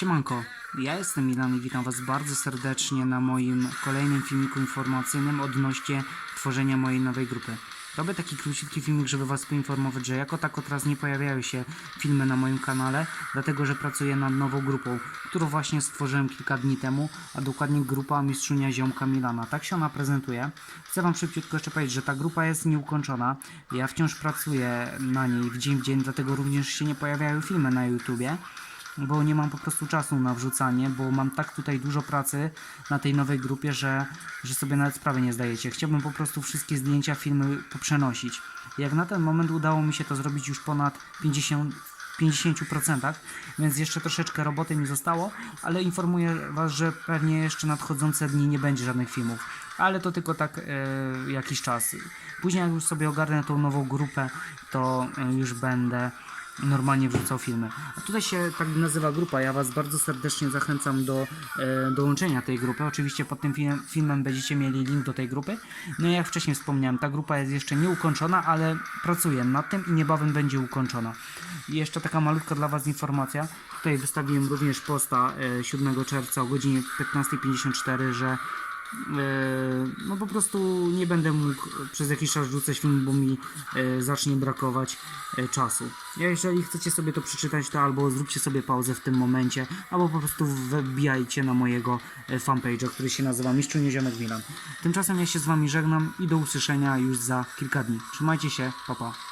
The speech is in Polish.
Siemanko, ja jestem Milan i witam Was bardzo serdecznie na moim kolejnym filmiku informacyjnym odnośnie tworzenia mojej nowej grupy. Robię taki króciutki filmik, żeby Was poinformować, że jako tako teraz nie pojawiają się filmy na moim kanale, dlatego że pracuję nad nową grupą, którą właśnie stworzyłem kilka dni temu, a dokładnie grupa Mistrzunia Ziomka Milana. Tak się ona prezentuje. Chcę Wam szybciutko jeszcze powiedzieć, że ta grupa jest nieukończona. Ja wciąż pracuję na niej w dzień w dzień, dlatego również się nie pojawiają filmy na YouTubie bo nie mam po prostu czasu na wrzucanie, bo mam tak tutaj dużo pracy na tej nowej grupie, że, że sobie nawet sprawy nie zdajecie. Chciałbym po prostu wszystkie zdjęcia, filmy poprzenosić. Jak na ten moment udało mi się to zrobić już ponad 50 50%, więc jeszcze troszeczkę roboty mi zostało, ale informuję Was, że pewnie jeszcze nadchodzące dni nie będzie żadnych filmów. Ale to tylko tak e, jakiś czas. Później jak już sobie ogarnę tą nową grupę, to e, już będę normalnie wrzucał filmy. A tutaj się tak nazywa grupa. Ja Was bardzo serdecznie zachęcam do e, dołączenia tej grupy. Oczywiście pod tym film, filmem będziecie mieli link do tej grupy. No i jak wcześniej wspomniałem, ta grupa jest jeszcze nieukończona, ale pracuję nad tym i niebawem będzie ukończona. I jeszcze taka malutka dla Was informacja. Tutaj wystawiłem również posta e, 7 czerwca o godzinie 15.54, że E, no po prostu nie będę mógł przez jakiś czas rzucać film, bo mi e, zacznie brakować e, czasu. Jeżeli chcecie sobie to przeczytać, to albo zróbcie sobie pauzę w tym momencie, albo po prostu wbijajcie na mojego e, fanpage'a, który się nazywa Mistrzu Nieziomek Milan. Tymczasem ja się z wami żegnam i do usłyszenia już za kilka dni. Trzymajcie się, pa pa.